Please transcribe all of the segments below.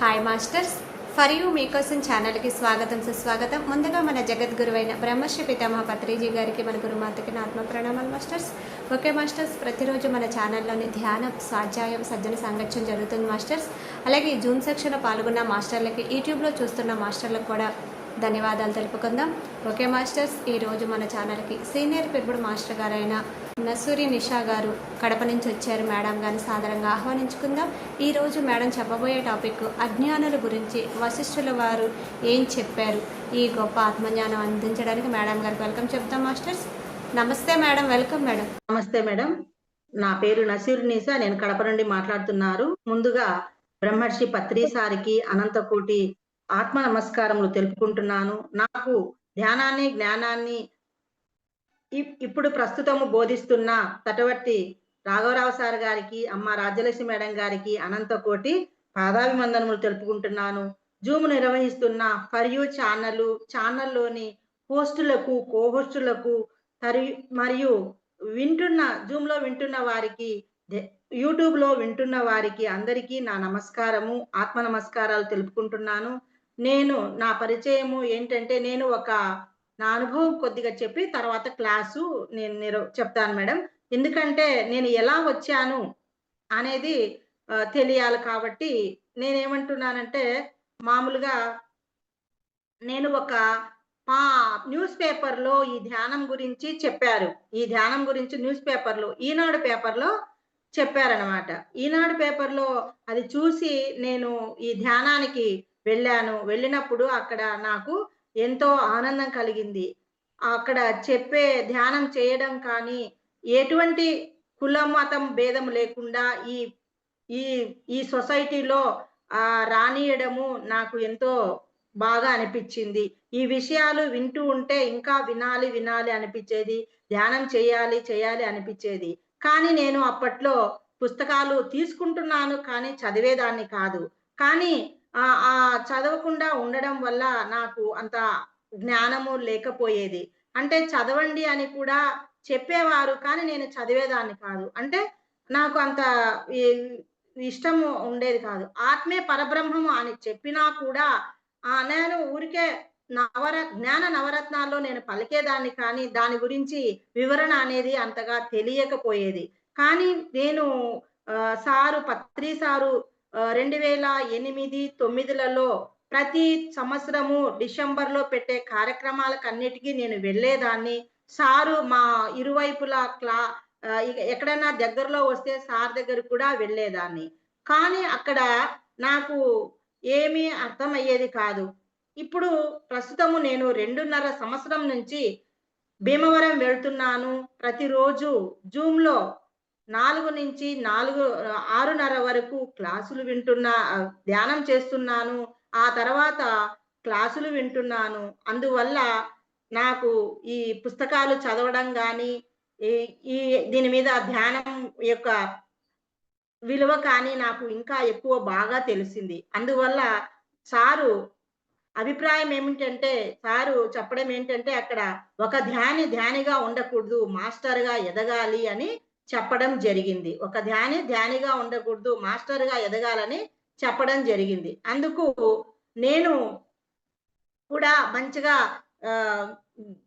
Hi masters for you మీకోసం ఛానల్కి స్వాగతం సుస్వాగతం. ముందుగా మన జగద్గురువైన బ్రహ్మశ్రీ పితామహ పత్రిజీ గారికి మన గురుమాతకి నా ఆత్మ ప్రణామాలు మాస్టర్స్ ఓకే మాస్టర్స్ ప్రతిరోజు మన ఛానల్లోని ధ్యానం స్వాధ్యాయం సజ్జన సాంగత్యం జరుగుతుంది మాస్టర్స్ అలాగే జూన్ జూమ్ సెక్షన్లో పాల్గొన్న మాస్టర్లకి యూట్యూబ్లో చూస్తున్న మాస్టర్లకు కూడా ధన్యవాదాలు తెలుపుకుందాం. Okay masters. ఈరోజు మన ఛానల్కి సీనియర్ పెంపుడు మాస్టర్ గారైన నసూరి నిషా గారు కడప నుంచి వచ్చారు. మేడం గారిని సాధారణంగా ఆహ్వానించుకుందాం. ఈరోజు మేడం చెప్పబోయే టాపిక్ అజ్ఞానుల గురించి వశిష్ఠుల వారు ఏం చెప్పారు? ఈ గొప్ప ఆత్మజ్ఞానం అందించడానికి మేడం గారికి వెల్కమ్ చెప్తాం మాస్టర్స్. నమస్తే మేడం వెల్కమ్ మేడం. నమస్తే మేడం. నా పేరు నసీర్ నిసా నేను కడప నుండి మాట్లాడుతున్నారు. ముందుగా బ్రహ్మర్షి పత్రి సారికి అనంతకోటి ఆత్మ నమస్కారములు తెలుపుకుంటున్నాను. నాకు ధ్యానాన్ని జ్ఞానాన్ని ఇప్- ఇప్పుడు ప్రస్తుతము బోధిస్తున్న తటవర్తి రాఘవరావు సార్ గారికి అమ్మ రాజ్యలక్ష్మి మేడం గారికి అనంతకోటి పాదాభిమందనములు తెలుపుకుంటున్నాను. జూమ్ నిర్వహిస్తున్న ఫర్ యూ ఛానల్ ఛానల్లోని హోస్టులకు కోహోస్టులకు తరి- మరియు వింటున్న జూమ్లో వింటున్న వారికి యూట్యూబ్లో వింటున్న వారికి అందరికీ నా నమస్కారము ఆత్మ నమస్కారాలు తెలుపుకుంటున్నాను. నేను నా పరిచయము ఏంటంటే నేను ఒక నా అనుభవం కొద్దిగా చెప్పి తర్వాత క్లాసు నేను చెప్తాను మేడం. ఎందుకంటే నేను ఎలా వచ్చాను అనేది తెలియాలి కాబట్టి నేనేమంటున్నానంటే మామూలుగా నేను ఒక మా న్యూస్ పేపర్లో ఈ ధ్యానం గురించి చెప్పారు. ఈ ధ్యానం గురించి న్యూస్ పేపర్లో ఈనాడు పేపర్లో చెప్పారనమాట ఈనాడు పేపర్లో అది చూసి నేను ఈ ధ్యానానికి వెళ్ళాను. వెళ్ళినప్పుడు అక్కడ నాకు ఎంతో ఆనందం కలిగింది. అక్కడ చెప్పే ధ్యానం చేయడం కానీ ఎటువంటి కుల మతం భేదం లేకుండా ఈ ఈ ఈ సొసైటీలో ఆ రానియడము నాకు ఎంతో బాగా అనిపించింది. ఈ విషయాలు వింటూ ఉంటే ఇంకా వినాలి వినాలి అనిపించేది. ధ్యానం చేయాలి చేయాలి అనిపించేది. కానీ నేను అప్పట్లో పుస్తకాలు తీసుకుంటున్నాను కానీ చదివేదాన్ని కాదు. కానీ ఆ చదవకుండా ఉండడం వల్ల నాకు అంత జ్ఞానము లేకపోయేది. అంటే చదవండి అని కూడా చెప్పేవారు కానీ నేను చదివేదాన్ని కాదు. అంటే నాకు అంత ఇష్టము ఉండేది కాదు. ఆత్మే పరబ్రహ్మము అని చెప్పినా కూడా ఆ నేను ఊరికే నవర జ్ఞాన నవరత్నాల్లో నేను పలికేదాన్ని కానీ దాని గురించి వివరణ అనేది అంతగా తెలియకపోయేది. కానీ నేను ఆ, సారు పత్రి సారు రెండు వేల ఎనిమిది తొమ్మిదిలలో ప్రతి సంవత్సరము డిసెంబర్లో పెట్టే కార్యక్రమాలకన్నిటికీ నేను వెళ్ళేదాన్ని. సారు మా ఇరువైపులా క్లా ఎక్కడైనా దగ్గరలో వస్తే సార్ దగ్గర కూడా వెళ్ళేదాన్ని. కానీ అక్కడ నాకు ఏమీ అర్థమయ్యేది కాదు. ఇప్పుడు ప్రస్తుతము నేను రెండున్నర సంవత్సరం నుంచి భీమవరం వెళ్తున్నాను. ప్రతిరోజు జూమ్లో నాలుగు నుంచి నాలుగు ఆరున్నర వరకు క్లాసులు వింటున్నా ధ్యానం చేస్తున్నాను. ఆ తర్వాత క్లాసులు వింటున్నాను. అందువల్ల నాకు ఈ పుస్తకాలు చదవడం కానీ ఈ ఈ దీని మీద ధ్యానం యొక్క విలువ కానీ నాకు ఇంకా ఎక్కువ బాగా తెలిసింది. అందువల్ల సారు అభిప్రాయం ఏమిటంటే సారు చెప్పడం ఏంటంటే అక్కడ ఒక ధ్యాని ధ్యానిగా ఉండకూడదు మాస్టర్గా ఎదగాలి అని చెప్పడం జరిగింది. ఒక ధ్యాని ధ్యానిగా ఉండకూడదు మాస్టర్గా ఎదగాలని చెప్పడం జరిగింది. అందుకు నేను కూడా మంచిగా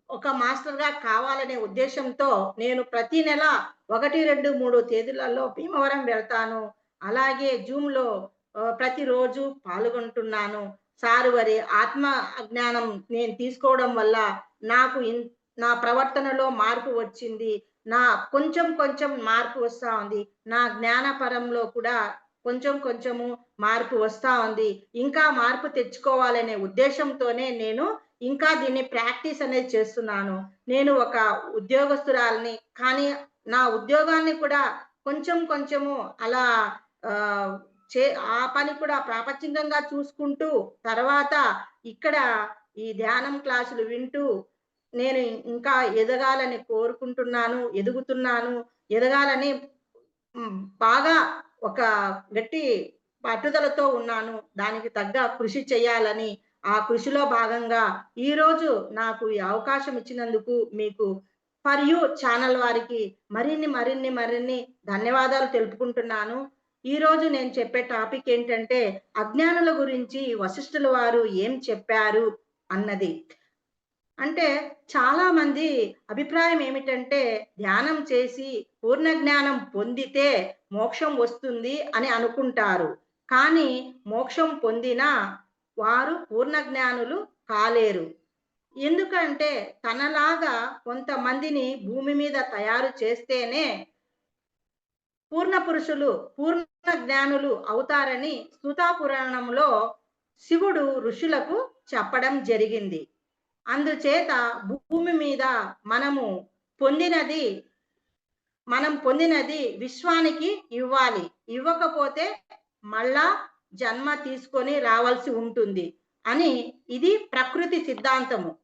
ఒక మాస్టర్గా కావాలనే ఉద్దేశంతో నేను ప్రతి నెల ఒకటి రెండు మూడు తేదీలలో భీమవరం వెళ్తాను. అలాగే జూమ్లో ప్రతిరోజు పాల్గొంటున్నాను. సారు వారి ఆత్మ జ్ఞానం నేను తీసుకోవడం వల్ల నాకు ఇన్- నా ప్రవర్తనలో మార్పు వచ్చింది. నా కొంచెం కొంచెం మార్పు వస్తూ ఉంది. నా జ్ఞానపరంలో కూడా కొంచెం కొంచెము మార్పు వస్తూ ఉంది. ఇంకా మార్పు తెచ్చుకోవాలనే ఉద్దేశంతోనే నేను ఇంకా దీన్ని ప్రాక్టీస్ అనేది చేస్తున్నాను. నేను ఒక ఉద్యోగస్తురాలని కానీ నా ఉద్యోగాన్ని కూడా కొంచెం కొంచెము అలా చే ఆ పని కూడా ప్రాపంచికంగా చూసుకుంటూ తర్వాత ఇక్కడ ఈ ధ్యానం క్లాసులు వింటూ నేను ఇంకా ఎదగాలని కోరుకుంటున్నాను ఎదుగుతున్నాను. ఎదగాలని బాగా ఒక గట్టి పట్టుదలతో ఉన్నాను. దానికి తగ్గ కృషి చేయాలని ఆ కృషిలో భాగంగా ఈరోజు నాకు ఈ అవకాశం ఇచ్చినందుకు మీకు ఫర్ యూ ఛానల్ వారికి మరిన్ని మరిన్ని మరిన్ని ధన్యవాదాలు తెలుపుకుంటున్నాను. ఈ రోజు నేను చెప్పే టాపిక్ ఏంటంటే అజ్ఞానుల గురించి వశిష్ఠుల వారు ఏం చెప్పారు అన్నది. అంటే చాలా మంది అభిప్రాయం ఏమిటంటే ధ్యానం చేసి పూర్ణ జ్ఞానం పొందితే మోక్షం వస్తుంది అని అనుకుంటారు. కానీ మోక్షం పొందినా వారు పూర్ణ జ్ఞానులు కాలేరు. ఎందుకంటే తనలాగా కొంతమందిని భూమి మీద తయారు చేస్తేనే పూర్ణ పురుషులు పూర్ణ జ్ఞానులు అవుతారని స్తుతా పురాణంలో శివుడు ఋషులకు చెప్పడం జరిగింది. అందుచేత భూమి మీద మనము పొందినది మనం పొందినది విశ్వానికి ఇవ్వాలి. ఇవ్వకపోతే మళ్ళా జన్మ తీసుకొని రావాల్సి ఉంటుంది అని ఇది ప్రకృతి సిద్ధాంతము.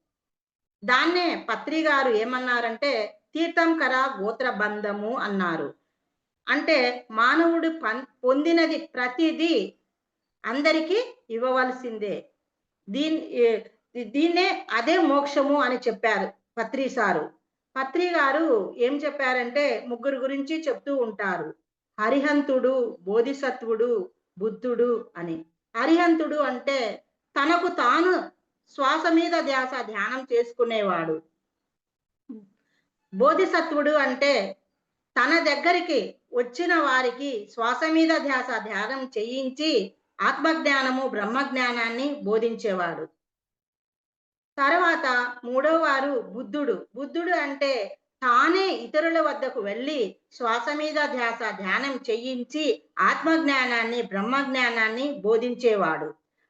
దాన్నే పత్రి గారు ఏమన్నారంటే తీర్థంకర గోత్ర బంధము అన్నారు. అంటే మానవుడు పం- పొందినది ప్రతిదీ అందరికీ ఇవ్వవలసిందే. దీని దీన్నే అదే మోక్షము అని చెప్పారు పత్రి సారు. పత్రి గారు ఏం చెప్పారంటే ముగ్గురు గురించి చెప్తూ ఉంటారు. హరిహంతుడు బోధిసత్వుడు బుద్ధుడు అని. హరిహంతుడు అంటే తనకు తాను శ్వాస మీద ధ్యాస ధ్యానం చేసుకునేవాడు. బోధిసత్వుడు అంటే తన దగ్గరికి వచ్చిన వారికి శ్వాస మీద ధ్యాస ధ్యానం చేయించి ఆత్మజ్ఞానము బ్రహ్మజ్ఞానాన్ని బోధించేవాడు. తర్వాత మూడో వారు బుద్ధుడు. బుద్ధుడు అంటే తానే ఇతరుల వద్దకు వెళ్ళి శ్వాస మీద ధ్యాస ధ్యానం చేయించి ఆత్మజ్ఞానాన్ని బ్రహ్మజ్ఞానాన్ని బోధించేవాడు.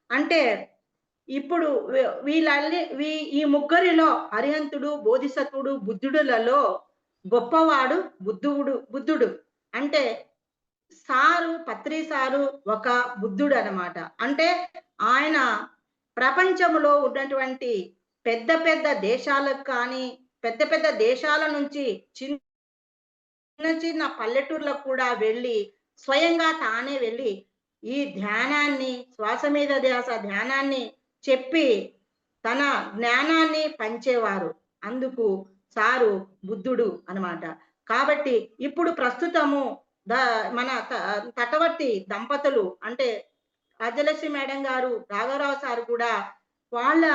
అంటే ఇప్పుడు వీళ్ళల్లి వీ ఈ ముగ్గురిలో అరిహంతుడు బోధిసత్వుడు బుద్ధుడులలో గొప్పవాడు బుద్ధుడు బుద్ధుడు. అంటే సారు పత్రి సారు ఒక బుద్ధుడు అన్నమాట అంటే ఆయన ప్రపంచంలో ఉన్నటువంటి పెద్ద పెద్ద దేశాలకు కానీ పెద్ద పెద్ద దేశాల నుంచి చిన్న చిన్న పల్లెటూర్లకు కూడా వెళ్ళి స్వయంగా తానే వెళ్ళి ఈ ధ్యానాన్ని శ్వాస మీద ధ్యాస ధ్యానాన్ని చెప్పి తన జ్ఞానాన్ని పంచేవారు. అందుకు సారు బుద్ధుడు అన్నమాట. కాబట్టి ఇప్పుడు ప్రస్తుతము ద మన త- తటవర్తి దంపతులు అంటే రాజలక్ష్మి మేడం గారు రాఘవరావు సార్ కూడా వాళ్ళ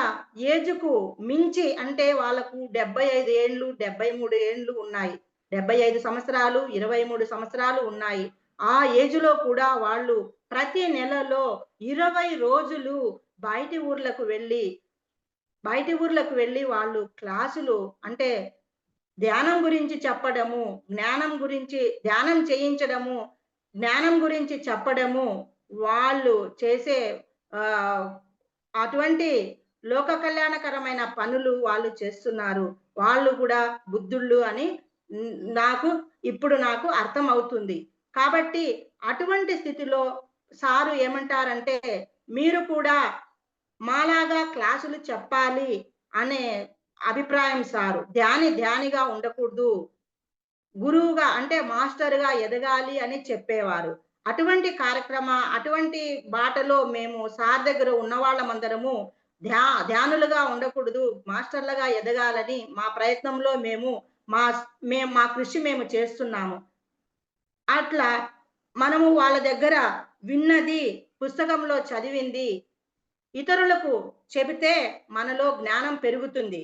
ఏజ్కు మించి అంటే వాళ్ళకు డెబ్బై ఐదు ఏళ్ళు డెబ్బై మూడు ఏళ్ళు ఉన్నాయి. డెబ్బై ఐదు సంవత్సరాలు ఇరవై మూడు సంవత్సరాలు ఉన్నాయి. ఆ ఏజ్లో కూడా వాళ్ళు ప్రతి నెలలో ఇరవై రోజులు బయటి ఊర్లకు వెళ్ళి బయటి ఊర్లకు వెళ్ళి వాళ్ళు క్లాసులు అంటే ధ్యానం గురించి చెప్పడము జ్ఞానం గురించి ధ్యానం చేయించడము జ్ఞానం గురించి చెప్పడము వాళ్ళు చేసే అటువంటి లోక కళ్యాణకరమైన పనులు వాళ్ళు చేస్తున్నారు. వాళ్ళు కూడా బుద్ధుళ్ళు అని నాకు ఇప్పుడు నాకు అర్థం అవుతుంది కాబట్టి అటువంటి స్థితిలో సారు ఏమంటారంటే మీరు కూడా మాలాగా క్లాసులు చెప్పాలి అనే అభిప్రాయం సారు. ధ్యాని ధ్యానిగా ఉండకూడదు. గురువుగా అంటే మాస్టర్గా ఎదగాలి అని చెప్పేవారు. అటువంటి కార్యక్రమ అటువంటి బాటలో మేము సార్ దగ్గర ఉన్న వాళ్ళమందరము ధ్యా ధ్యానులుగా ఉండకూడదు మాస్టర్లుగా ఎదగాలని మా ప్రయత్నంలో మేము మా మేము మా కృషి మేము చేస్తున్నాము. అట్లా మనము వాళ్ళ దగ్గర విన్నది పుస్తకంలో చదివింది ఇతరులకు చెబితే మనలో జ్ఞానం పెరుగుతుంది.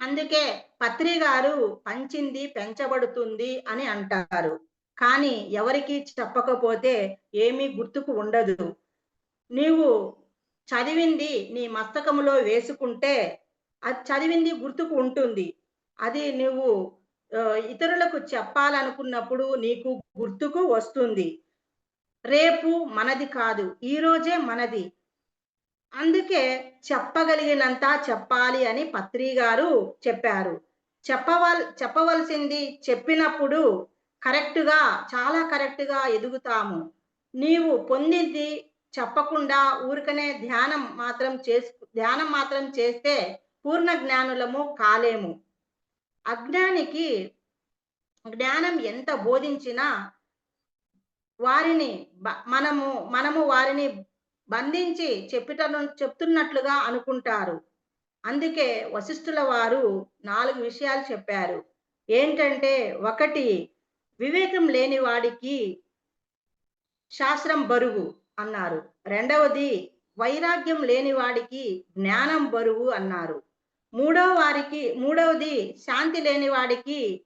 అందుకే పత్రి గారు పంచింది పెంచబడుతుంది అని అంటారు. కానీ ఎవరికి చెప్పకపోతే ఏమీ గుర్తుకు ఉండదు. నీవు చదివింది నీ మస్తకములో వేసుకుంటే అది చదివింది గుర్తుకు ఉంటుంది. అది నువ్వు ఇతరులకు చెప్పాలనుకున్నప్పుడు నీకు గుర్తుకు వస్తుంది. రేపు మనది కాదు ఈరోజే మనది. అందుకే చెప్పగలిగినంత చెప్పాలి అని పత్రి గారు చెప్పారు. చెప్పవల్ చెప్పవలసింది చెప్పినప్పుడు కరెక్ట్గా చాలా కరెక్ట్గా ఎదుగుతాము. నీవు పొందింది చెప్పకుండా ఊరికనే ధ్యానం మాత్రం చేసు ధ్యానం మాత్రం చేస్తే పూర్ణ జ్ఞానులము కాలేము. అజ్ఞానికి జ్ఞానం ఎంత బోధించినా వారిని బ- మనము మనము వారిని బంధించి చెప్పిట చెప్తున్నట్లుగా అనుకుంటారు. అందుకే వశిష్ఠుల వారు నాలుగు విషయాలు చెప్పారు. ఏంటంటే ఒకటి వివేకం లేని వాడికి శాస్త్రం బరువు అన్నారు. రెండవది వైరాగ్యం లేని వాడికి జ్ఞానం బరువు అన్నారు. మూడవ వారికి మూడవది శాంతి లేని వాడికి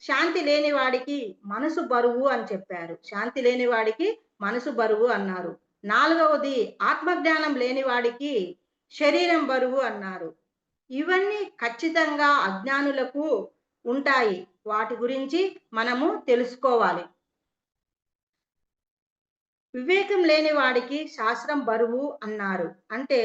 శాంతి లేని వాడికి మనసు బరువు అని చెప్పారు. శాంతి లేని వాడికి మనసు బరువు అన్నారు. నాలుగవది ఆత్మజ్ఞానం లేని వాడికి శరీరం బరువు అన్నారు. ఇవన్నీ ఖచ్చితంగా అజ్ఞానులకు ఉంటాయి. వాటి గురించి మనము తెలుసుకోవాలి. వివేకం లేని వాడికి శాస్త్రం బరువు అన్నారు. అంటే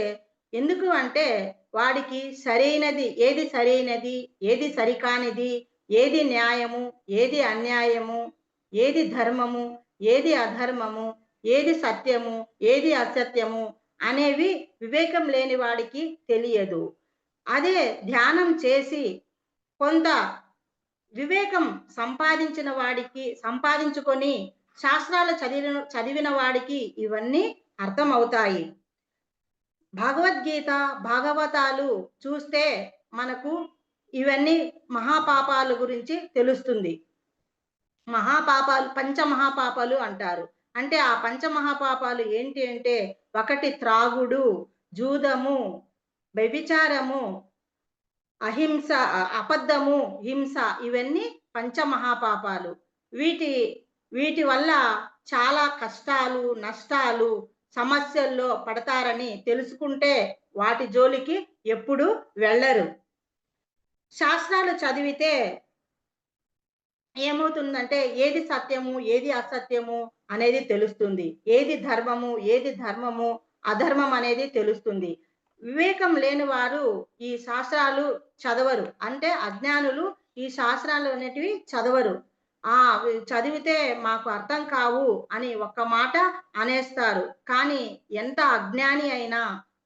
ఎందుకు అంటే వాడికి సరైనది ఏది సరైనది ఏది సరికానిది ఏది న్యాయము ఏది అన్యాయము ఏది ధర్మము ఏది అధర్మము ఏది సత్యము ఏది అసత్యము అనేవి వివేకం లేని వాడికి తెలియదు. అదే ధ్యానం చేసి కొంత వివేకం సంపాదించిన వాడికి సంపాదించుకొని శాస్త్రాలు చదివిన చదివిన వాడికి ఇవన్నీ అర్థమవుతాయి. భగవద్గీత భాగవతాలు చూస్తే మనకు ఇవన్నీ మహాపాపాల గురించి తెలుస్తుంది. మహాపాపాలు పంచమహాపాపాలు అంటారు. అంటే ఆ పంచమహాపాపాలు ఏంటి అంటే ఒకటి త్రాగుడు జూదము వ్యభిచారము అహింస అబద్ధము హింస ఇవన్నీ పంచమహాపాపాలు. వీటి వీటి వల్ల చాలా కష్టాలు నష్టాలు సమస్యల్లో పడతారని తెలుసుకుంటే వాటి జోలికి ఎప్పుడు వెళ్ళరు. శాస్త్రాలు చదివితే ఏమవుతుందంటే ఏది సత్యము ఏది అసత్యము అనేది తెలుస్తుంది. ఏది ధర్మము ఏది ధర్మము అధర్మం అనేది తెలుస్తుంది. వివేకం లేని వారు ఈ శాస్త్రాలు చదవరు. అంటే అజ్ఞానులు ఈ శాస్త్రాలు అనేటివి చదవరు. ఆ చదివితే మాకు అర్థం కావు అని ఒక్క మాట అనేస్తారు. కానీ ఎంత అజ్ఞాని అయినా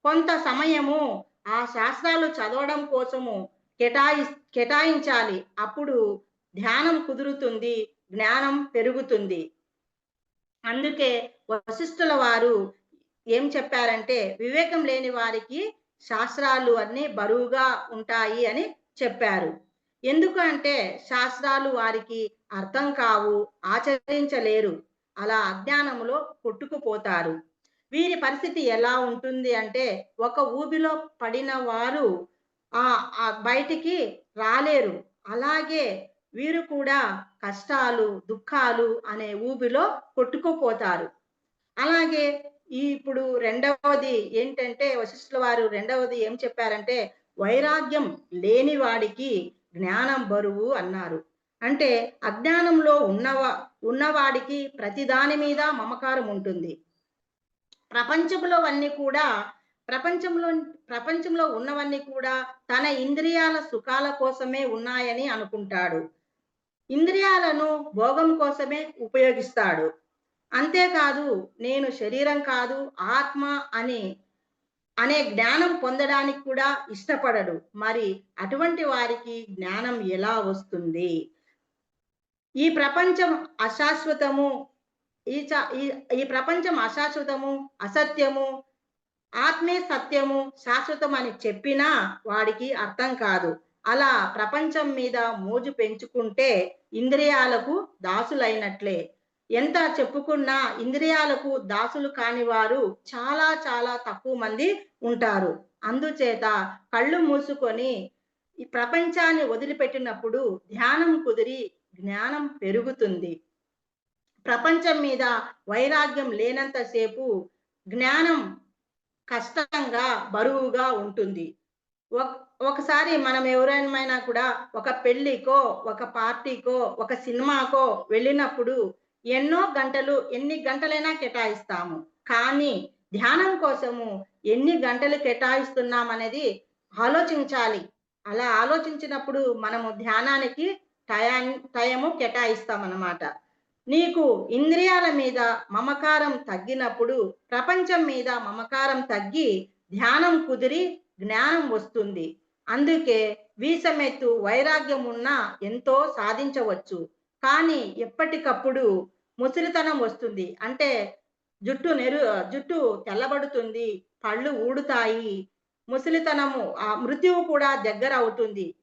కొంత సమయము ఆ శాస్త్రాలు చదవడం కోసము కేటాయి కేటాయించాలి. అప్పుడు ధ్యానం కుదురుతుంది జ్ఞానం పెరుగుతుంది. అందుకే వశిష్ఠుల వారు ఏం చెప్పారంటే వివేకం లేని వారికి శాస్త్రాలు అన్నీ బరువుగా ఉంటాయి అని చెప్పారు. ఎందుకు అంటే శాస్త్రాలు వారికి అర్థం కావు ఆచరించలేరు అలా అజ్ఞానములో కొట్టుకుపోతారు. వీరి పరిస్థితి ఎలా ఉంటుంది అంటే ఒక ఊబిలో పడిన వారు ఆ బయటికి రాలేరు. అలాగే వీరు కూడా కష్టాలు దుఃఖాలు అనే ఊబిలో కొట్టుకుపోతారు. అలాగే ఈ ఇప్పుడు రెండవది ఏంటంటే వశిష్ఠుల వారు రెండవది ఏం చెప్పారంటే వైరాగ్యం లేని వాడికి జ్ఞానం బరువు అన్నారు. అంటే అజ్ఞానంలో ఉన్నవా ఉన్నవాడికి ప్రతి దాని మీద మమకారం ఉంటుంది. ప్రపంచంలో అన్ని కూడా ప్రపంచంలో ప్రపంచంలో ఉన్నవన్నీ కూడా తన ఇంద్రియాల సుఖాల కోసమే ఉన్నాయని అనుకుంటాడు. ఇంద్రియాలను భోగం కోసమే ఉపయోగిస్తాడు. అంతేకాదు నేను శరీరం కాదు ఆత్మ అని అనే జ్ఞానం పొందడానికి కూడా ఇష్టపడడు. మరి అటువంటి వారికి జ్ఞానం ఎలా వస్తుంది? ఈ ప్రపంచం అశాశ్వతము ఈ ఈ ప్రపంచం అశాశ్వతము అసత్యము ఆత్మే సత్యము శాశ్వతం అని చెప్పినా వాడికి అర్థం కాదు. అలా ప్రపంచం మీద మోజు పెంచుకుంటే ఇంద్రియాలకు దాసులైనట్లే. ఎంత చెప్పుకున్నా ఇంద్రియాలకు దాసులు కాని వారు చాలా చాలా తక్కువ మంది ఉంటారు. అందుచేత కళ్ళు మూసుకొని ఈ ప్రపంచాన్ని వదిలిపెట్టినప్పుడు ధ్యానం కుదిరి జ్ఞానం పెరుగుతుంది. ప్రపంచం మీద వైరాగ్యం లేనంతసేపు జ్ఞానం కష్టంగా బరువుగా ఉంటుంది. ఒకసారి మనం ఎవరైనా కూడా ఒక పెళ్ళికో ఒక పార్టీకో ఒక సినిమాకో వెళ్ళినప్పుడు ఎన్నో గంటలు ఎన్ని గంటలైనా కేటాయిస్తాము. కానీ ధ్యానం కోసము ఎన్ని గంటలు కేటాయిస్తున్నాం అనేది ఆలోచించాలి. అలా ఆలోచించినప్పుడు మనము ధ్యానానికి టయా టయము కేటాయిస్తామన్నమాట. నీకు ఇంద్రియాల మీద మమకారం తగ్గినప్పుడు ప్రపంచం మీద మమకారం తగ్గి ధ్యానం కుదిరి జ్ఞానం వస్తుంది. అందుకే వీసమెత్తు వైరాగ్యం ఉన్నా ఎంతో సాధించవచ్చు. కానీ ఎప్పటికప్పుడు ముసిరితనం వస్తుంది. అంటే జుట్టు నెరు జుట్టు తెల్లబడుతుంది పళ్ళు ఊడుతాయి ముసలితనము ఆ మృత్యువు కూడా దగ్గర అవుతుంది.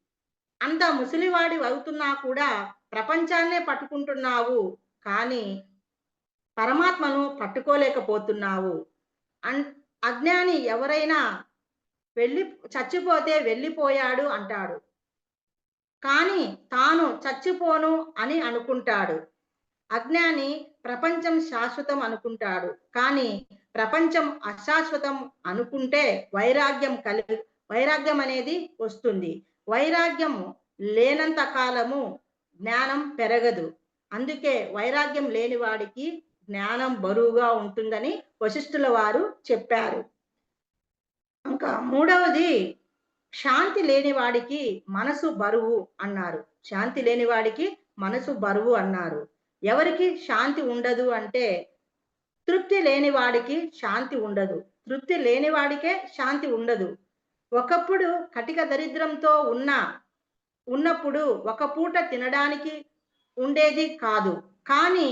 అంత ముసలివాడి అవుతున్నా కూడా ప్రపంచాన్నే పట్టుకుంటున్నావు కానీ పరమాత్మను పట్టుకోలేకపోతున్నావు. అన్ అజ్ఞాని ఎవరైనా వెళ్ళి చచ్చిపోతే వెళ్ళిపోయాడు అంటాడు. కానీ తాను చచ్చిపోను అని అనుకుంటాడు. అజ్ఞాని ప్రపంచం శాశ్వతం అనుకుంటాడు. కానీ ప్రపంచం అశాశ్వతం అనుకుంటే వైరాగ్యం కలి వైరాగ్యం అనేది వస్తుంది. వైరాగ్యం లేనంత కాలము జ్ఞానం పెరగదు. అందుకే వైరాగ్యం లేని వాడికి జ్ఞానం బరువుగా ఉంటుందని వశిష్ఠుల వారు చెప్పారు. ఇంకా మూడవది శాంతి లేని వాడికి మనసు బరువు అన్నారు. శాంతి లేని వాడికి మనసు బరువు అన్నారు. ఎవరికి శాంతి ఉండదు అంటే తృప్తి లేని వాడికి శాంతి ఉండదు. తృప్తి లేని వాడికే శాంతి ఉండదు. ఒకప్పుడు కటిక దరిద్రంతో ఉన్న ఉన్నప్పుడు ఒక పూట తినడానికి ఉండేది కాదు. కానీ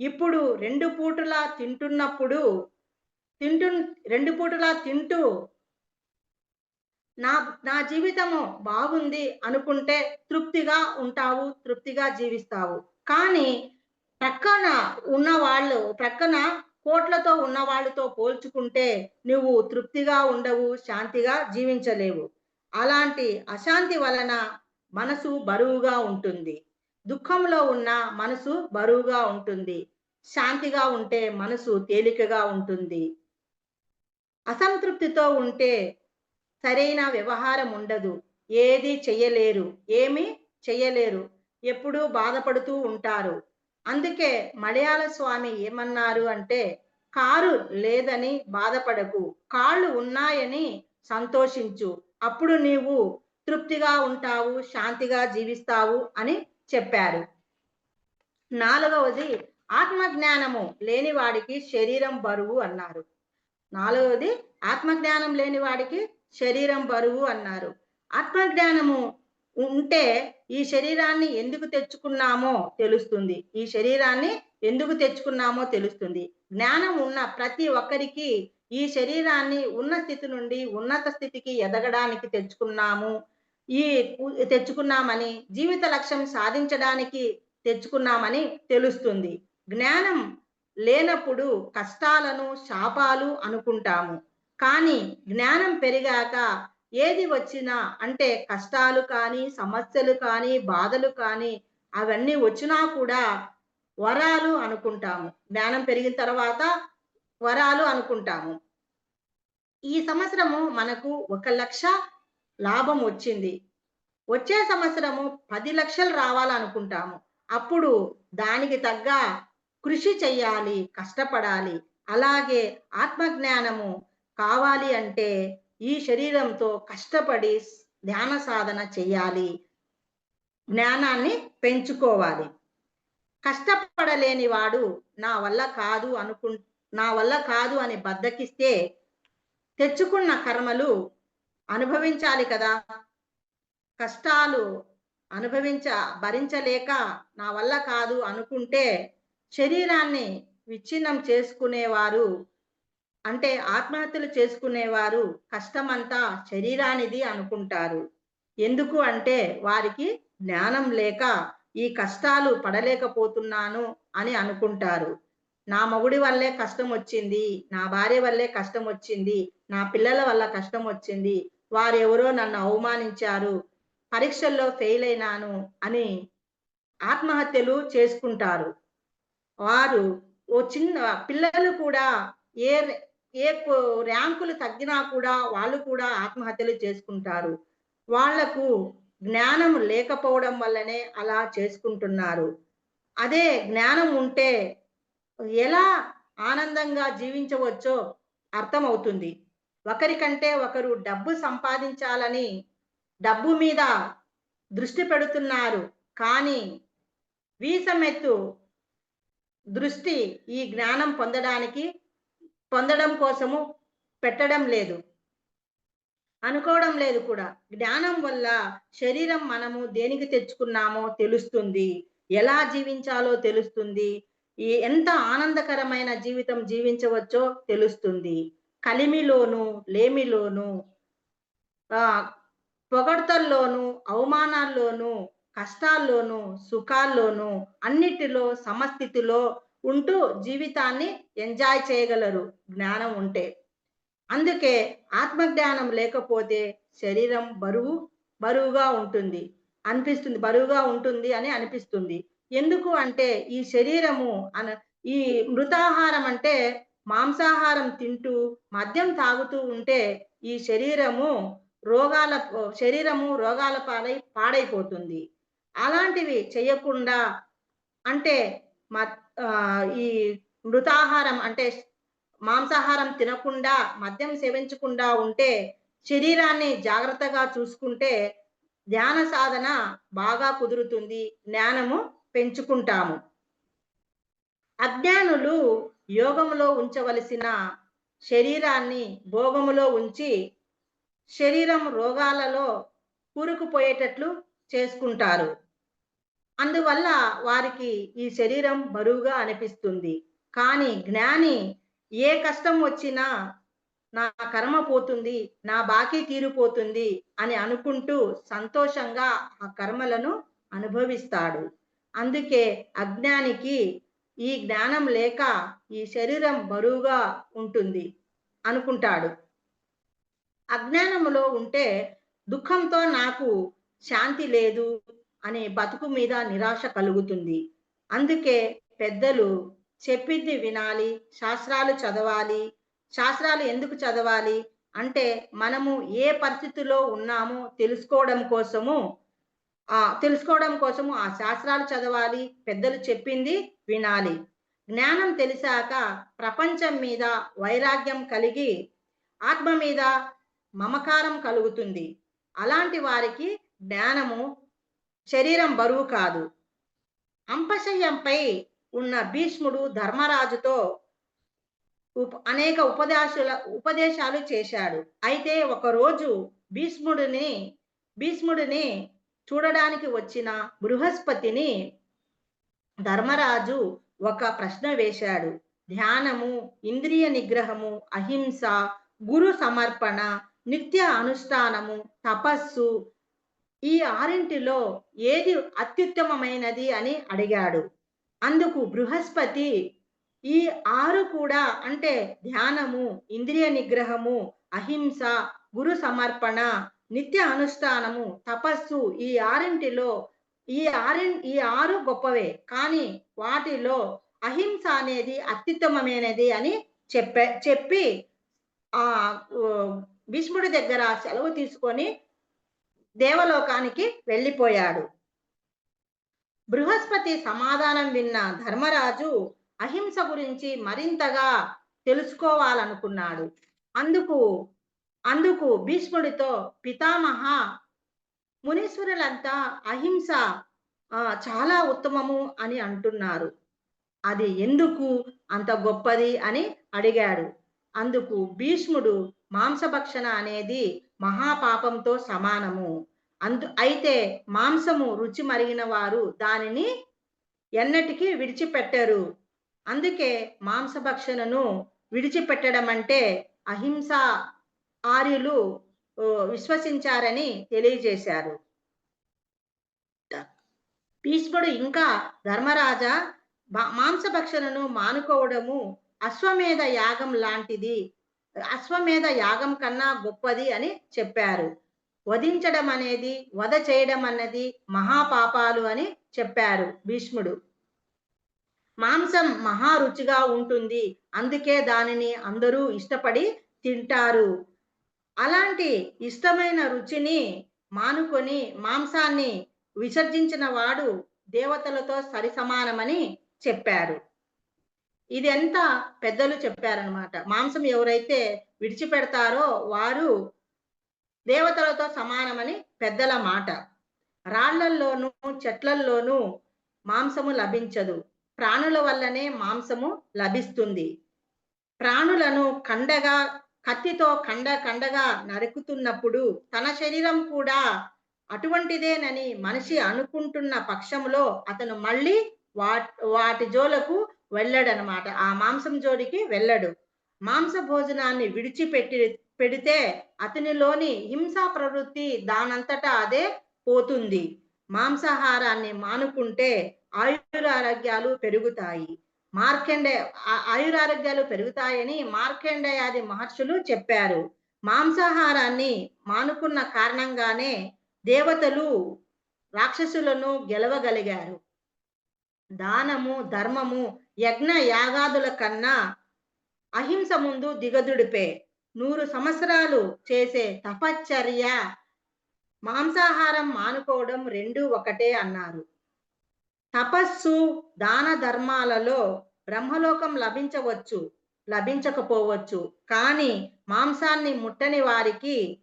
ఇప్పుడు రెండు పూటలా తింటున్నప్పుడు తింటు రెండు పూటలా తింటూ నా నా జీవితము బాగుంది అనుకుంటే తృప్తిగా ఉంటావు తృప్తిగా జీవిస్తావు. కానీ ప్రక్కన ఉన్న వాళ్ళు ప్రక్కన కోట్లతో ఉన్న వాళ్ళతో పోల్చుకుంటే నువ్వు తృప్తిగా ఉండవు శాంతిగా జీవించలేవు. అలాంటి అశాంతి వలన మనసు బరువుగా ఉంటుంది. దుఃఖంలో ఉన్న మనసు బరువుగా ఉంటుంది. శాంతిగా ఉంటే మనసు తేలికగా ఉంటుంది. అసంతృప్తితో ఉంటే సరైన వ్యవహారం ఉండదు. ఏది చెయ్యలేరు. ఏమి చెయ్యలేరు. ఎప్పుడూ బాధపడుతూ ఉంటారు. అందుకే మలయాళ స్వామి ఏమన్నారు అంటే కారు లేదని బాధపడకు కాళ్ళు ఉన్నాయని సంతోషించు అప్పుడు నీవు తృప్తిగా ఉంటావు శాంతిగా జీవిస్తావు అని చెప్పారు. నాలుగవది ఆత్మజ్ఞానము లేని వాడికి శరీరం బరువు అన్నారు. నాలుగవది ఆత్మజ్ఞానం లేని వాడికి శరీరం బరువు అన్నారు. ఆత్మజ్ఞానము ఉంటే ఈ శరీరాన్ని ఎందుకు తెచ్చుకున్నామో తెలుస్తుంది. ఈ శరీరాన్ని ఎందుకు తెచ్చుకున్నామో తెలుస్తుంది. జ్ఞానం ఉన్న ప్రతి ఒక్కరికి ఈ శరీరాన్ని ఉన్న స్థితి నుండి ఉన్నత స్థితికి ఎదగడానికి తెచ్చుకున్నాము. ఈ తెచ్చుకున్నామని జీవిత లక్ష్యం సాధించడానికి తెచ్చుకున్నామని తెలుస్తుంది. జ్ఞానం లేనప్పుడు కష్టాలను శాపాలు అనుకుంటాము. కానీ జ్ఞానం పెరిగాక ఏది వచ్చినా అంటే కష్టాలు కానీ సమస్యలు కానీ బాధలు కానీ అవన్నీ వచ్చినా కూడా వరాలు అనుకుంటాము. జ్ఞానం పెరిగిన తర్వాత వరాలు అనుకుంటాము. ఈ సంవత్సరము మనకు ఒక లక్ష లాభం వచ్చింది. వచ్చే సంవత్సరము పది లక్షలు రావాలనుకుంటాము. అప్పుడు దానికి తగ్గ కృషి చెయ్యాలి కష్టపడాలి. అలాగే ఆత్మజ్ఞానము కావాలి అంటే ఈ శరీరంతో కష్టపడి ధ్యాన సాధన చేయాలి. జ్ఞానాన్ని పెంచుకోవాలి. కష్టపడలేని వాడు నా వల్ల కాదు అనుకు నా వల్ల కాదు అని బద్దకిస్తే తెచ్చుకున్న కర్మలు అనుభవించాలి కదా. కష్టాలు అనుభవించ భరించలేక నా వల్ల కాదు అనుకుంటే శరీరాన్ని విచ్ఛిన్నం చేసుకునేవారు అంటే ఆత్మహత్యలు చేసుకునేవారు కష్టమంతా శరీరానిది అనుకుంటారు. ఎందుకు అంటే వారికి జ్ఞానం లేక ఈ కష్టాలు పడలేకపోతున్నాను అని అనుకుంటారు. నా మొగుడి వల్లే కష్టం వచ్చింది నా భార్య వల్లే కష్టం వచ్చింది నా పిల్లల వల్ల కష్టం వచ్చింది వారెవరో నన్ను అవమానించారు పరీక్షల్లో ఫెయిల్ అయినాను అని ఆత్మహత్యలు చేసుకుంటారు. వారు ఓ చిన్న పిల్లలు కూడా ఏ ఏ ర్యాంకులు తగ్గినా కూడా వాళ్ళు కూడా ఆత్మహత్యలు చేసుకుంటారు. వాళ్ళకు జ్ఞానం లేకపోవడం వల్లనే అలా చేసుకుంటున్నారు. అదే జ్ఞానం ఉంటే ఎలా ఆనందంగా జీవించవచ్చో అర్థమవుతుంది. ఒకరికంటే ఒకరు డబ్బు సంపాదించాలని డబ్బు మీద దృష్టి పెడుతున్నారు. కానీ వీసమెత్తు దృష్టి ఈ జ్ఞానం పొందడానికి పొందడం కోసము పెట్టడం లేదు. అనుకోవడం లేదు కూడా. జ్ఞానం వల్ల శరీరం మనము దేనికి తెచ్చుకున్నామో తెలుస్తుంది. ఎలా జీవించాలో తెలుస్తుంది. ఈ ఎంత ఆనందకరమైన జీవితం జీవించవచ్చో తెలుస్తుంది. కలిమిలోను లేమిలోను ఆ పొగడ్తల్లోను అవమానాల్లోనూ కష్టాల్లోనూ సుఖాల్లోనూ అన్నిటిలో సమస్థితిలో ఉంటూ జీవితాన్ని ఎంజాయ్ చేయగలరు జ్ఞానం ఉంటే. అందుకే ఆత్మజ్ఞానం లేకపోతే శరీరం బరువు బరువుగా ఉంటుంది. అనిపిస్తుంది బరువుగా ఉంటుంది అని అనిపిస్తుంది. ఎందుకు అంటే ఈ శరీరము అన ఈ మృతాహారం అంటే మాంసాహారం తింటూ మద్యం తాగుతూ ఉంటే ఈ శరీరము రోగాల శరీరము రోగాల పాలై పాడైపోతుంది. అలాంటివి చేయకుండా అంటే మ- ఈ మృతాహారం అంటే మాంసాహారం తినకుండా మద్యం సేవించకుండా ఉంటే శరీరాన్ని జాగ్రత్తగా చూసుకుంటే ధ్యాన సాధన బాగా కుదురుతుంది జ్ఞానము పెంచుకుంటాము. అజ్ఞానులు యోగములో ఉంచవలసిన శరీరాన్ని భోగములో ఉంచి శరీరం రోగాలలో కూరుకుపోయేటట్లు చేసుకుంటారు. అందువల్ల వారికి ఈ శరీరం బరువుగా అనిపిస్తుంది. కానీ జ్ఞాని ఏ కష్టం వచ్చినా నా కర్మ పోతుంది నా బాకీ తీరిపోతుంది అని అనుకుంటూ సంతోషంగా ఆ కర్మలను అనుభవిస్తాడు. అందుకే అజ్ఞానికి ఈ జ్ఞానం లేక ఈ శరీరం బరువుగా ఉంటుంది అనుకుంటాడు. అజ్ఞానములో ఉంటే దుఃఖంతో నాకు శాంతి లేదు అనే బతుకు మీద నిరాశ కలుగుతుంది. అందుకే పెద్దలు చెప్పింది వినాలి శాస్త్రాలు చదవాలి శాస్త్రాలు ఎందుకు చదవాలి అంటే మనము ఏ పరిస్థితిలో ఉన్నామో తెలుసుకోవడం కోసము ఆ తెలుసుకోవడం కోసము ఆ శాస్త్రాలు చదవాలి పెద్దలు చెప్పింది వినాలి. జ్ఞానం తెలిసాక ప్రపంచం మీద వైరాగ్యం కలిగి ఆత్మ మీద మమకారం కలుగుతుంది. అలాంటి వారికి జ్ఞానము శరీరం బరువు కాదు. అంపశయ్యంపై ఉన్న భీష్ముడు ధర్మరాజుతో ఉప అనేక ఉపదేశాల ఉపదేశాలు చేశాడు. అయితే ఒకరోజు భీష్ముడిని భీష్ముడిని చూడడానికి వచ్చిన బృహస్పతిని ధర్మరాజు ఒక ప్రశ్న వేశాడు. ధ్యానము ఇంద్రియ నిగ్రహము అహింస గురు సమర్పణ నిత్య అనుష్ఠానము తపస్సు ఈ ఆరింటిలో ఏది అత్యుత్తమమైనది అని అడిగాడు. అందుకు బృహస్పతి ఈ ఆరు కూడా అంటే ధ్యానము ఇంద్రియ నిగ్రహము అహింస గురు సమర్పణ నిత్య అనుష్ఠానము తపస్సు ఈ ఆరింటిలో ఈ ఆరి ఈ ఆరు గొప్పవే. కానీ వాటిలో అహింస అనేది అత్యుత్తమమైనది అని చెప్పే చెప్పి ఆ భీష్ముడి దగ్గర సెలవు తీసుకొని దేవలోకానికి వెళ్ళిపోయాడు. బృహస్పతి సమాధానం విన్న ధర్మరాజు అహింస గురించి మరింతగా తెలుసుకోవాలనుకున్నాడు. అందుకు అందుకు భీష్ముడితో పితామహ మునీశ్వరులంతా అహింస ఆ, చాలా ఉత్తమము అని అంటున్నారు. అది ఎందుకు అంత గొప్పది అని అడిగాడు. అందుకు భీష్ముడు మాంసభక్షణ అనేది మహాపాపంతో సమానము. అందు అయితే మాంసము రుచి మరిగిన వారు దానిని ఎన్నటికీ విడిచిపెట్టరు. అందుకే మాంసభక్షణను విడిచిపెట్టడం అంటే అహింస ఆర్యులు విశ్వసించారని తెలియజేశారు. భీష్ముడు ఇంకా ధర్మరాజా మాంసభక్షణను మానుకోవడము అశ్వమేధ యాగం లాంటిది. అశ్వమేధ యాగం కన్నా గొప్పది అని చెప్పారు. వధించడం అనేది వధ చేయడం అన్నది మహాపాపాలు అని చెప్పారు భీష్ముడు. మాంసం మహా రుచిగా ఉంటుంది అందుకే దానిని అందరూ ఇష్టపడి తింటారు. అలాంటి ఇష్టమైన రుచిని మానుకొని మాంసాన్ని విసర్జించిన వాడు దేవతలతో సరి సమానమని చెప్పారు. ఇది ఎంత పెద్దలు చెప్పారనమాట మాంసం ఎవరైతే విడిచిపెడతారో వారు దేవతలతో సమానమని పెద్దల మాట. రాళ్ళల్లోనూ చెట్లల్లోనూ మాంసము లభించదు. ప్రాణుల వల్లనే మాంసము లభిస్తుంది. ప్రాణులను కండగా కత్తితో కండ కండగా నరుకుతున్నప్పుడు తన శరీరం కూడా అటువంటిదేనని మనిషి అనుకుంటున్న పక్షంలో అతను మళ్ళీ వాటి జోలకు వెళ్ళడనమాట. ఆ మాంసం జోడికి వెళ్ళడు. మాంస భోజనాన్ని విడిచిపెట్టి పెడితే అతనిలోని హింసా ప్రవృత్తి దానంతటా అదే పోతుంది. మాంసాహారాన్ని మానుకుంటే ఆయురారోగ్యాలు పెరుగుతాయి. మార్కండే ఆయురారోగ్యాలు పెరుగుతాయని మార్కండేయాది మహర్షులు చెప్పారు. మాంసాహారాన్ని మానుకున్న కారణంగానే దేవతలు రాక్షసులను గెలవగలిగారు. దానము ధర్మము యజ్ఞ యాగాదుల కన్నా అహింస ముందు దిగదుడిపే. నూరు సంవత్సరాలు చేసే తపశ్చర్య మాంసాహారం మానుకోవడం రెండు ఒకటే అన్నారు. తపస్సు దాన ధర్మాలలో బ్రహ్మలోకం లభించవచ్చు లభించకపోవచ్చు. కానీ మాంసాన్ని ముట్టని వారికి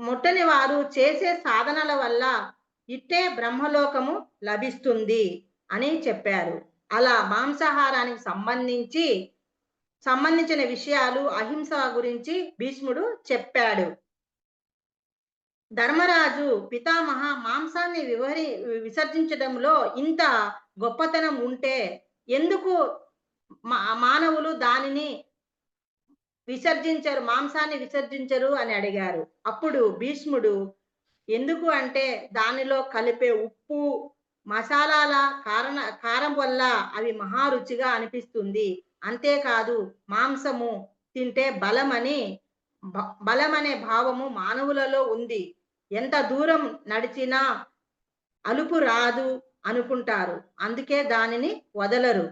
ముట్టని వారు చేసే సాధనల వల్ల ఇట్టే బ్రహ్మలోకము లభిస్తుంది అని చెప్పారు. అలా మాంసాహారానికి సంబంధించి సంబంధించిన విషయాలు అహింస గురించి భీష్ముడు చెప్పాడు. ధర్మరాజు పితామహ మాంసాన్ని వివరి విసర్జించడంలో ఇంత గొప్పతనం ఉంటే ఎందుకు మా- మానవులు దానిని విసర్జించరు మాంసాన్ని విసర్జించరు అని అడిగారు. అప్పుడు భీష్ముడు ఎందుకు అంటే దానిలో కలిపే ఉప్పు మసాలాల కారణ కారం వల్ల అవి మహారుచిగా అనిపిస్తుంది. అంతేకాదు మాంసము తింటే బలమని బ- బలమనే భావము మానవులలో ఉంది. ఎంత దూరం నడిచినా అలుపు రాదు అనుకుంటారు. అందుకే దానిని వదలరు.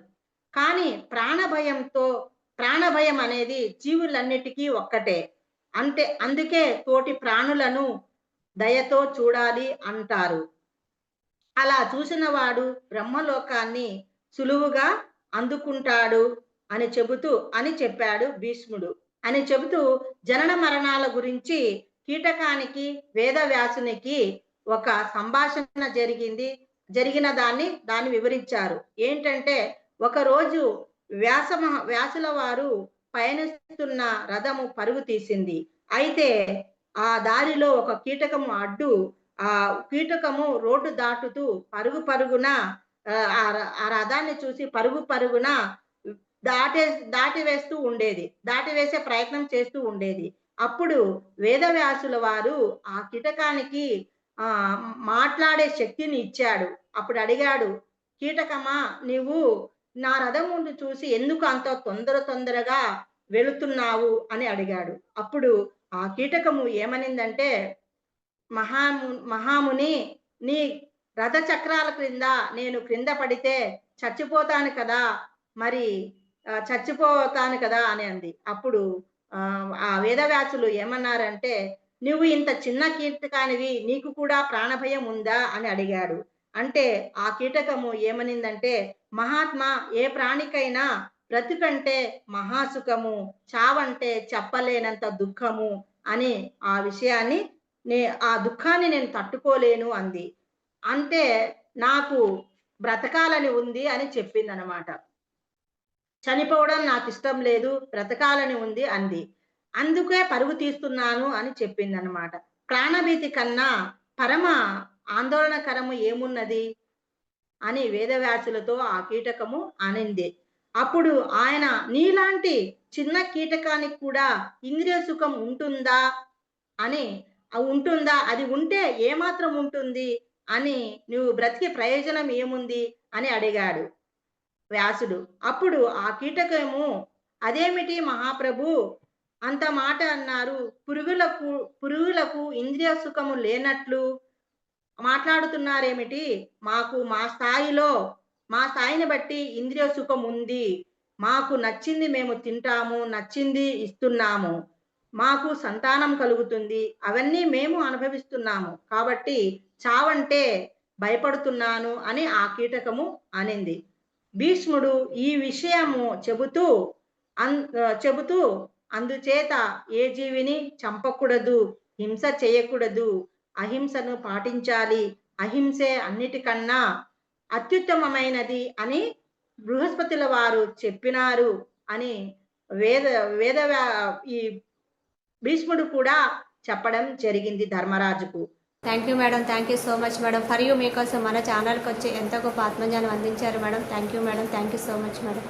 కానీ ప్రాణభయంతో ప్రాణభయం అనేది జీవులన్నిటికీ ఒక్కటే. అంటే అందుకే తోటి ప్రాణులను దయతో చూడాలి అంటారు. అలా చూసిన వాడు బ్రహ్మలోకాన్ని సులువుగా అందుకుంటాడు అని చెబుతూ అని చెప్పాడు భీష్ముడు. అని చెబుతూ జనన మరణాల గురించి కీటకానికి వేదవ్యాసునికి ఒక సంభాషణ జరిగింది. జరిగిన దాన్ని దాన్ని వివరించారు. ఏంటంటే ఒక రోజు వ్యాస వ్యాసుల వారు పయనిస్తున్న రథము పరుగు తీసింది. అయితే ఆ దారిలో ఒక కీటకము అడ్డు ఆ కీటకము రోడ్డు దాటుతూ పరుగు పరుగున ఆ, ర- ఆ రథాన్ని చూసి పరుగు పరుగున దాటే దాటి వేస్తూ ఉండేది. దాటి వేసే ప్రయత్నం చేస్తూ ఉండేది. అప్పుడు వేదవ్యాసుల వారు ఆ కీటకానికి ఆ మాట్లాడే శక్తిని ఇచ్చాడు. అప్పుడు అడిగాడు కీటకమా నీవు నా రథం ముందు చూసి ఎందుకు అంత తొందర తొందరగా వెళుతున్నావు? అని అడిగాడు. అప్పుడు ఆ కీటకము ఏమనిందంటే మహాము మహాముని నీ రథ చక్రాల క్రింద నేను క్రింద పడితే చచ్చిపోతాను కదా మరి చచ్చిపోతాను కదా అని అంది. అప్పుడు ఆ, ఆ వేదవ్యాసులు ఏమన్నారంటే నువ్వు ఇంత చిన్న కీటకానివి నీకు కూడా ప్రాణభయం ఉందా? అని అడిగాడు. అంటే ఆ కీటకము ఏమనిందంటే మహాత్మా ఏ ప్రాణికైనా బ్రతుకంటే మహాసుఖము చావంటే చెప్పలేనంత దుఃఖము అని ఆ విషయాన్ని నే ఆ దుఃఖాన్ని నేను తట్టుకోలేను అంది. అంటే నాకు బ్రతకాలని ఉంది అని చెప్పింది అనమాట చనిపోవడం నాకు ఇష్టం లేదు బ్రతకాలని ఉంది అంది. అందుకే పరుగు తీస్తున్నాను అని చెప్పింది అనమాట ప్రాణభీతి కన్నా పరమ ఆందోళనకరము ఏమున్నది? అని వేదవ్యాసులతో ఆ కీటకము అనింది. అప్పుడు ఆయన నీలాంటి చిన్న కీటకానికి కూడా ఇంద్రియ సుఖం ఉంటుందా? అని ఉంటుందా? అది ఉంటే ఏమాత్రం ఉంటుంది? అని నువ్వు బ్రతికే ప్రయోజనం ఏముంది? అని అడిగాడు వ్యాసుడు. అప్పుడు ఆ కీటకము అదేమిటి మహాప్రభు? అంత మాట అన్నారు. పురుగులకు పురుగులకు ఇంద్రియ సుఖము లేనట్లు మాట్లాడుతున్నారేమిటి? మాకు మా స్థాయిలో మా స్థాయిని బట్టి ఇంద్రియ సుఖం ఉంది. మాకు నచ్చింది మేము తింటాము నచ్చింది ఇస్తున్నాము. మాకు సంతానం కలుగుతుంది. అవన్నీ మేము అనుభవిస్తున్నాము. కాబట్టి చావంటే భయపడుతున్నాను అని ఆ కీటకము అనింది. భీష్ముడు ఈ విషయము చెబుతూ అన్ చెబుతూ అందుచేత ఏ జీవిని చంపకూడదు హింస చేయకూడదు అహింసను పాటించాలి. అహింసే అన్నిటికన్నా అత్యుత్తమమైనది అని బృహస్పతుల వారు చెప్పినారు అని వేద వేద ఈ భీష్ముడు కూడా చెప్పడం జరిగింది ధర్మరాజుకు. Thank you madam thank you so much madam for you మీకోసం మన ఛానల్కి వచ్చి ఎంతో గొప్ప ఆత్మజ్ఞానం అందించారు madam thank you madam thank you so much madam